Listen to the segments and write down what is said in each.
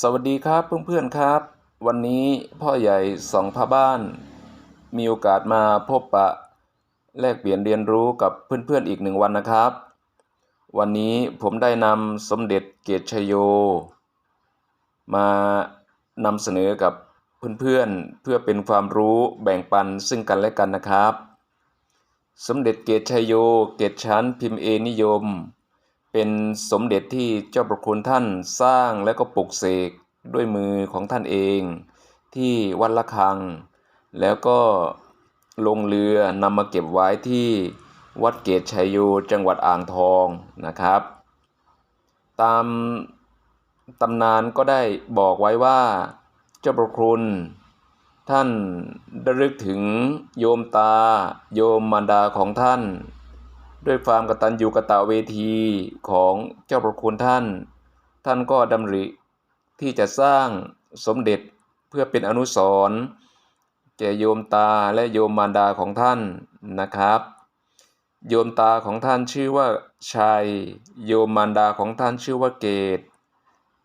สวัสดีครับเพื่อนๆครับ วันนี้พ่อใหญ่สองพาบ้าน มีโอกาสมาพบปะ แลกเปลี่ยนเรียนรู้กับเพื่อนๆอีกหนึ่งวันนะครับ วันนี้ผมได้นำสมเด็จเกตชโย มานำเสนอกับเพื่อนๆเพื่อเป็นความรู้แบ่งปันซึ่งกันและกันนะครับ สมเด็จเกตชโย เกตชั้นพิมพ์เอนิยม เป็นสมเด็จที่เจ้าประคุณท่านสร้างและก็ปลุกเสกด้วยมือของท่านเอง ที่วัดละคัง แล้วก็ลงเรือนำมาเก็บไว้ที่วัดเกตชัยโยจังหวัดอ่างทองนะครับ ตามตำนานก็ได้บอกไว้ว่าเจ้าประคุณท่านได้รึกถึงโยมตาโยมมารดาของท่าน ด้วยความกตัญญูกตเวทีของเจ้าประคุณท่าน ท่านก็ดำริที่จะสร้างสมเด็จเพื่อเป็นอนุสรณ์แก่โยมตาและโยมมารดาของท่านนะครับ โยมตาของท่านชื่อว่าชัย โยมมารดาของท่านชื่อว่าเกต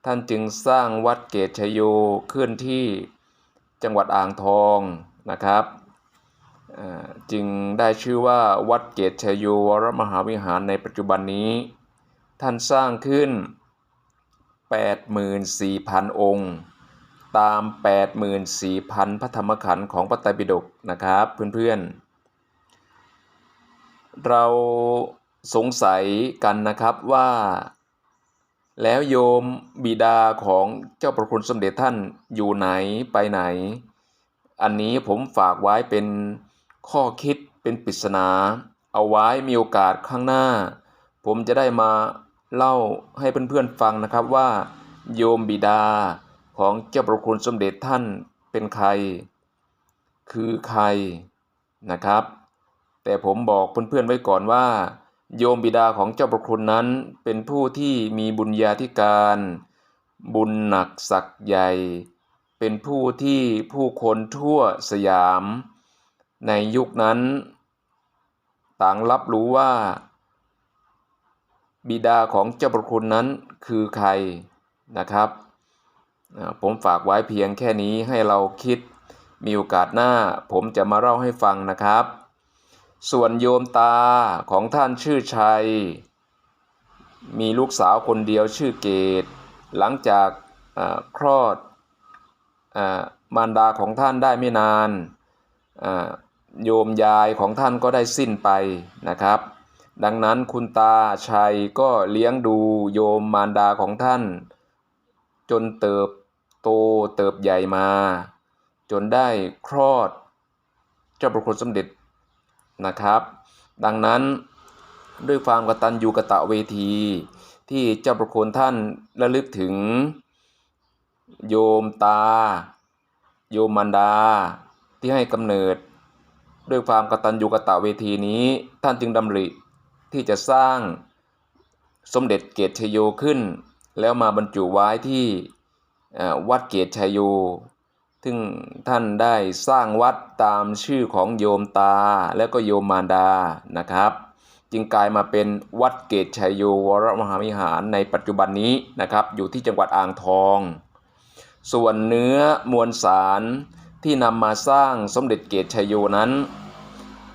ท่านจึงสร้างวัดเกตชยโยขึ้นที่จังหวัดอ่างทองนะครับ จึงได้ชื่อว่าวัดเกตชยโยวรมหาวิหารในปัจจุบันนี้ ท่านสร้างขึ้น 84,000 องค์ ตาม 84,000 พระธรรมขันธ์ของพระไตรปิฎกนะครับเพื่อนๆ เราสงสัยกันนะครับว่า แล้วโยมบิดาของเจ้าประคุณสมเด็จท่านอยู่ไหนไปไหน อันนี้ผมฝากไว้เป็น ข้อคิดเป็นปริศนา เอาไว้มีโอกาสข้างหน้า ผมจะได้มาเล่าให้เพื่อนๆฟังนะครับว่า โยมบิดาของเจ้าประคุณสมเด็จท่านเป็นใคร คือใครนะครับ แต่ผมบอกเพื่อนๆไว้ก่อนว่า โยมบิดาของเจ้าประคุณนั้นเป็นผู้ที่มีบุญญาธิการ บุญหนักศักย์ใหญ่ เป็นผู้ที่ผู้คนทั่วสยาม ในยุคนั้น ต่างรับรู้ว่า บิดาของเจ้าประคุณนั้นคือใครนะครับ ผมฝากไว้เพียงแค่นี้ให้เราคิดมีโอกาสหน้า ผมจะมาเล่าให้ฟังนะครับ ส่วนโยมตาของท่านชื่อชัย มีลูกสาวคนเดียวชื่อเกต หลังจากอ่าคลอดอ่ามารดาของท่านได้ไม่นาน โยมยายของท่านก็ได้สิ้นไปนะครับ ดังนั้นคุณตาชัยก็เลี้ยงดูโยมมารดาของท่าน จนเติบโตเติบใหญ่มา จนได้คลอดเจ้าประคุณสมเด็จนะครับ ดังนั้นด้วยความกตัญญูกตเวที ที่เจ้าประคุณท่านระลึกถึง โยมตา โยมมารดาที่ให้กำเนิด ด้วยความกตัญญูกตเวทีนี้ท่านจึงดำริที่จะสร้างสมเด็จเกตชยโยขึ้น แล้วมาบรรจุไว้ที่วัดเกตชยโย ซึ่งท่านได้สร้างวัดตามชื่อของโยมตาและก็โยมมารดานะครับ จึงกลายมาเป็นวัดเกตชยโยวรมหาวิหารในปัจจุบันนี้นะครับ อยู่ที่จังหวัดอ่างทอง ส่วนเนื้อมวลสารที่นำมาสร้างสมเด็จเกตชยโยนั้น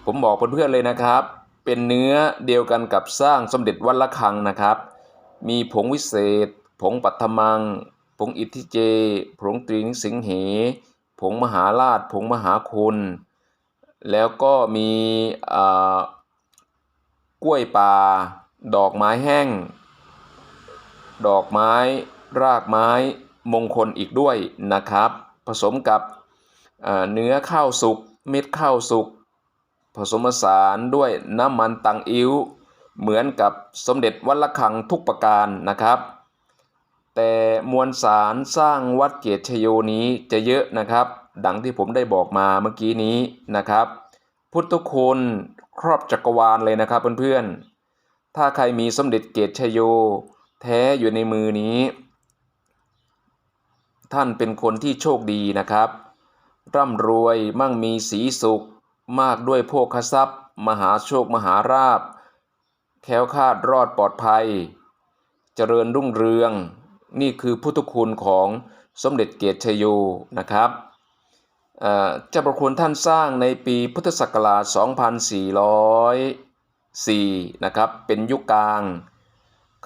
ผมบอกเพื่อนๆเลยนะครับ เป็นเนื้อเดียวกันกับสร้างสมเด็จวัดละคังนะครับ มีผงวิเศษ ผงปัทมัง ผงอิทธิเจ ผงตรีนิสิงเห ผงมหาราช ผงมหาคุณ แล้วก็มีกล้วยป่า ดอกไม้แห้ง ดอกไม้รากไม้มงคลอีกด้วยนะครับ ผสมกับเนื้อข้าวสุกเม็ดข้าวสุก ผสมผสานด้วยน้ำมันตังอิ้ว เหมือนกับสมเด็จวัดละคังทุกประการนะครับ แต่มวลสารสร้างวัดเกตชโยนี้จะเยอะนะครับ ดังที่ผมได้บอกมาเมื่อกี้นี้นะครับ พุทธคุณครอบจักรวาลเลยนะครับเพื่อนๆ ถ้าใครมีสมเด็จเกตชโย แท้อยู่ในมือนี้ ท่านเป็นคนที่โชคดีนะครับ ร่ำรวยมั่งมีสีสุข มากด้วยโภคทรัพย์ มหาโชคมหาราบแค้วคาดรอดปลอดภัย เจริญรุ่งเรือง นี่คือพุทธคุณของสมเด็จเกียรติชโยนะครับเอ่อเจ้าประคุณท่านสร้างในปีพุทธศักราช 2404 นะครับ เป็นยุคกลาง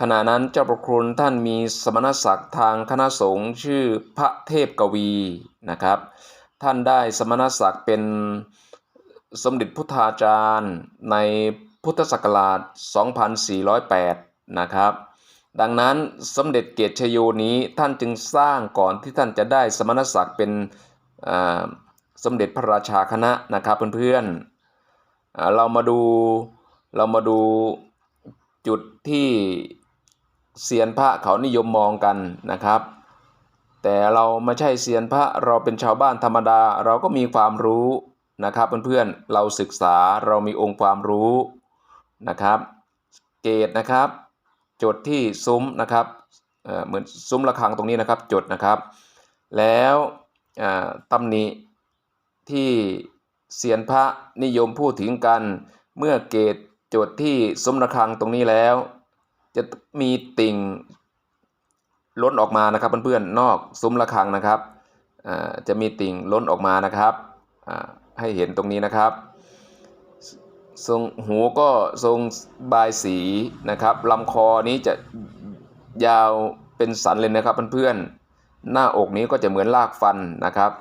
ขณะนั้นเจ้าประคุณท่านมีสมณศักดิ์ทางคณะสงฆ์ชื่อพระเทพกวีนะครับ ท่านได้สมณศักดิ์เป็น สมเด็จพุทธาจารย์ในพุทธศักราช 2408 นะครับ ดังนั้นสมเด็จเกียรติชโยนี้ท่านจึงสร้างก่อนที่ท่านจะได้สมณศักดิ์เป็นสมเด็จพระราชาคณะนะครับเพื่อนๆ เรามาดูเรามาดูจุดที่เซียนพระเขานิยมมองกันนะครับ แต่เราไม่ใช่เซียนพระเราเป็นชาวบ้านธรรมดาเราก็มีความรู้ นะครับเพื่อนๆเราศึกษาเรามีองค์ความรู้นะครับเกตนะครับจดที่ซุ้มนะครับเหมือนซุ้มระฆังตรงนี้นะครับจดนะครับ แล้วตำหนิที่เซียนพระนิยมพูดถึงกันเมื่อเกตจดที่ซุ้มระฆังตรงนี้แล้ว จะมีติ่งล้นออกมานะครับเพื่อนๆนอกซุ้มระฆังนะครับจะมีติ่งล้นออกมานะครับ ให้เห็นตรงนี้นะครับ ทรงหูก็ทรงบายสีนะครับลำคอนี้จะยาวเป็นสันเลยนะครับเพื่อนๆหน้าอกนี้ก็จะเหมือนลากฟันนะครับ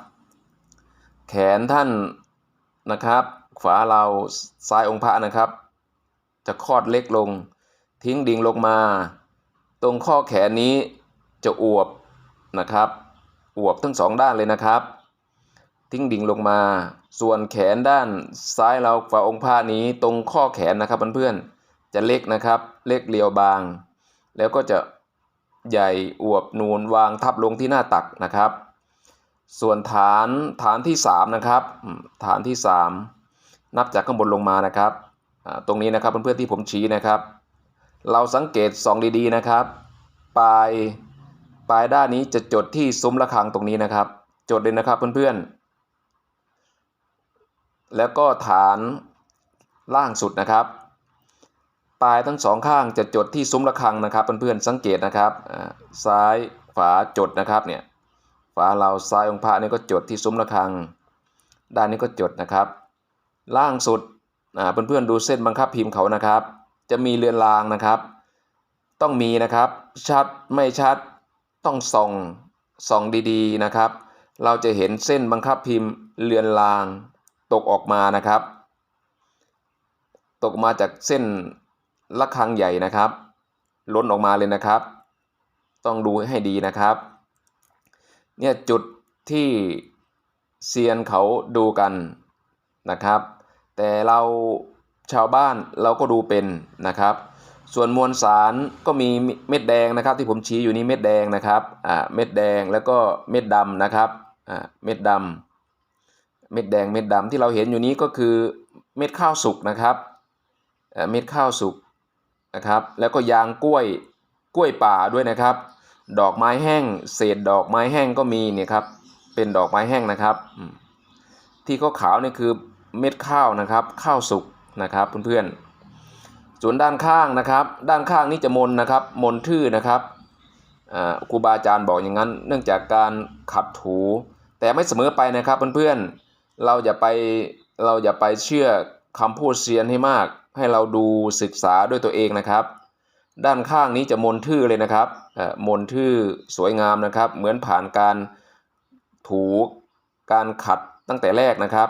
แขนท่านนะครับ ขวาเราซ้ายองค์พระนะครับ จะคลอดเล็กลง ทิ้งดิ่งลงมา ตรงข้อแขนนี้จะอวบนะครับ อวบทั้งสองด้านเลยนะครับ ทิ้งดิ่งลงมา ส่วนแขนด้านซ้ายเราฝ่าองค์พระนี้ตรงข้อแขนนะครับเพื่อนๆจะเล็กนะครับเล็กเรียวบาง แล้วก็จะใหญ่อวบนูนวางทับลงที่หน้าตักนะครับ ส่วนฐานฐานที่สามนะครับฐานที่สามนับจากข้างบนลงมานะครับตรงนี้นะครับเพื่อนๆที่ผมชี้นะครับ เราสังเกตส่องดีๆนะครับ ปลายปลายด้านนี้จะจดที่ซุ้มระฆังตรงนี้นะครับ จดเลยนะครับเพื่อนๆ แล้วก็ฐานล่างสุดนะครับ ปลายทั้งสองข้างจะจดที่ซุ้มระฆังนะครับเพื่อนๆสังเกตนะครับอ่าซ้ายขวาจดนะครับเนี่ยฝาเราซ้ายองค์พระนี่ก็จดที่ซุ้มระฆัง ด้านนี้ก็จดนะครับ ล่างสุดอ่าเพื่อนๆดูเส้นบังคับพิมพ์เขานะครับ จะมีเรือนรางนะครับ ต้องมีนะครับ ชัดไม่ชัดต้องส่องส่องดีๆนะครับ เราจะเห็นเส้นบังคับพิมพ์เรือนราง ตกออกมานะครับ ตกมาจากเส้นระฆังใหญ่นะครับล้นออกมาเลยนะครับ ต้องดูให้ดีนะครับ เนี่ยจุดที่เซียนเขาดูกันนะครับ แต่เราชาวบ้านเราก็ดูเป็นนะครับ ส่วนมวลสารก็มีเม็ดแดงนะครับ ที่ผมชี้อยู่นี้เม็ดแดงนะครับอ่าเม็ดแดงแล้วก็เม็ดดำนะครับอ่าเม็ดดำ เม็ดแดงเม็ดดำที่เราเห็นอยู่นี้ก็คือเม็ดข้าวสุกนะครับเม็ดข้าวสุกนะครับ แล้วก็ยางกล้วยกล้วยป่าด้วยนะครับ ดอกไม้แห้ง เศษดอกไม้แห้งก็มีเนี่ยครับเป็นดอกไม้แห้งนะครับ ที่ขาวๆนี่คือเม็ดข้าวนะครับ ข้าวสุกนะครับเพื่อนๆส่วนด้านข้างนะครับ ด้านข้างนี่จะมนนะครับ มนทื่อนะครับอ่าครูบาอาจารย์บอกอย่างนั้น เนื่องจากการขัดถูแต่ไม่เสมอไปนะครับเพื่อนๆ เราอย่าไปเราอย่าไปเชื่อคำพูดเซียนให้มาก ให้เราดูศึกษาด้วยตัวเองนะครับ ด้านข้างนี้จะมนทื่อเลยนะครับเอ่อมนทื่อสวยงามนะครับ เหมือนผ่านการถูการขัดตั้งแต่แรกนะครับ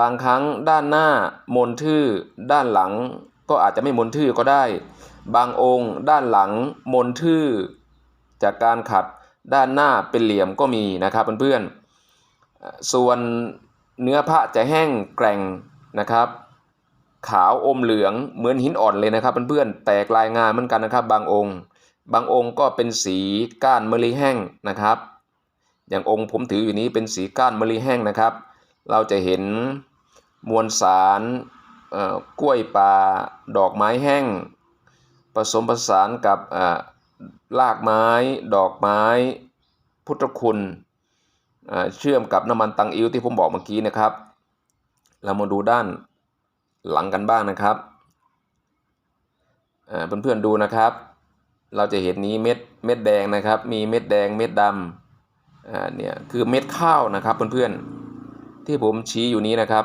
บางครั้งด้านหน้ามนทื่อด้านหลังก็อาจจะไม่มนทื่อก็ได้ บางองค์ด้านหลังมนทื่อจากการขัดด้านหน้าเป็นเหลี่ยมก็มีนะครับเพื่อนๆ ส่วนเนื้อพระจะแห้งแกร่งนะครับ ขาวอมเหลืองเหมือนหินอ่อนเลยนะครับเพื่อนๆแตกลายงานเหมือนกันนะครับ บางองค์ บางองค์ก็เป็นสีก้านมะลิแห้งนะครับ อย่างองค์ผมถืออยู่นี้เป็นสีก้านมะลิแห้งนะครับ เราจะเห็นมวลสารกล้วยป่าดอกไม้แห้ง ผสมผสานกับอ่ารากไม้ ดอกไม้ พุทธคุณ เชื่อมกับน้ำมันตังอิวที่ผมบอกเมื่อกี้นะครับ เรามาดูด้านหลังกันบ้างนะครับเพื่อนๆดูนะครับ เราจะเห็นนี้เม็ดเม็ดแดงนะครับ มีเม็ดแดงเม็ดดำเนี่ยคือเม็ดข้าวนะครับเพื่อนๆที่ผมชี้อยู่นี้นะครับ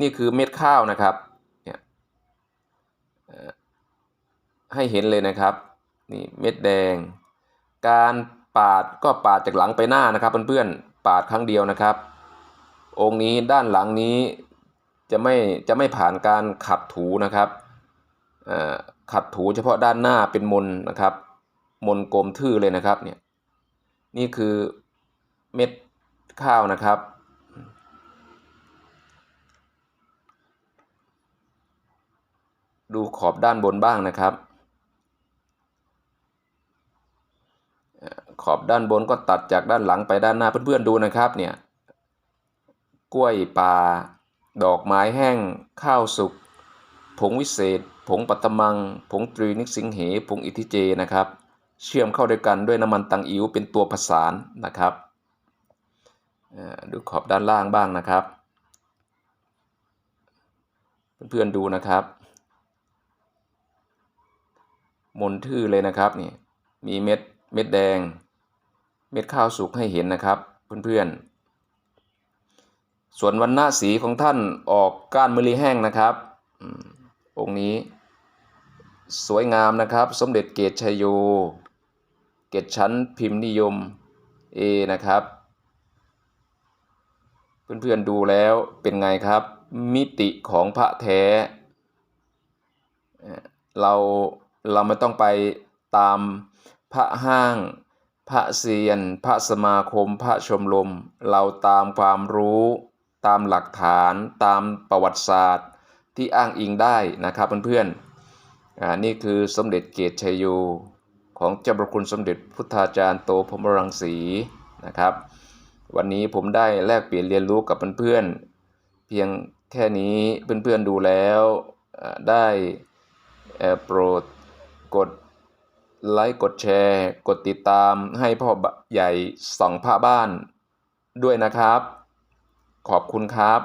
นี่คือเม็ดข้าวนะครับเนี่ยให้เห็นเลยนะครับนี่เม็ดแดง การปาดก็ปาดจากหลังไปหน้านะครับเพื่อนๆ ปาดครั้งเดียวนะครับ องค์นี้ด้านหลังนี้จะไม่จะไม่ผ่านการขัดถูนะครับขัดถูเฉพาะด้านหน้าเป็นมนนะครับ มนกลมทื่อเลยนะครับเนี่ยนี่คือเม็ดข้าวนะครับ ดูขอบด้านบนบ้างนะครับ ขอบด้านบนก็ตัดจากด้านหลังไปด้านหน้าเพื่อนๆดูนะครับเนี่ยกล้วยป่า ดอกไม้แห้ง ข้าวสุก ผงวิเศษ ผงปัตตมัง ผงตรีนิกสิงเห ผงอิทิเจนะครับ เชื่อมเข้าด้วยกันด้วยน้ำมันตังอิ๋วเป็นตัวผสานนะครับดูขอบด้านล่างบ้างนะครับ เพื่อนๆดูนะครับ มนทื่อเลยนะครับนี่มีเม็ดเม็ดแดง เม็ดข้าวสุกให้เห็นนะครับเพื่อนๆ ส่วนวันหน้าสีของท่านออกก้านมะลิแห้งนะครับ องค์นี้สวยงามนะครับ สมเด็จเกตชัยโย เกตชั้นพิมพ์นิยม A นะครับ เพื่อนๆดูแล้วเป็นไงครับ มิติของพระแท้ เราเราไม่ต้องไปตามพระห้าง พระเซียน พระสมาคม พระชมรม เราตามความรู้ ตามหลักฐาน ตามประวัติศาสตร์ ที่อ้างอิงได้นะครับเพื่อนๆอ่านี่คือสมเด็จเกตชัยโยของเจ้าพระคุณสมเด็จพุทธาจารย์โตพรมรังสีนะครับ วันนี้ผมได้แลกเปลี่ยนเรียนรู้กับเพื่อนๆเพียงแค่นี้เพื่อนๆดูแล้วได้โปรดกด ไลค์กดแชร์ กดติดตามให้พ่อใหญ่ส่องผ้าบ้านด้วยนะครับ ขอบคุณครับ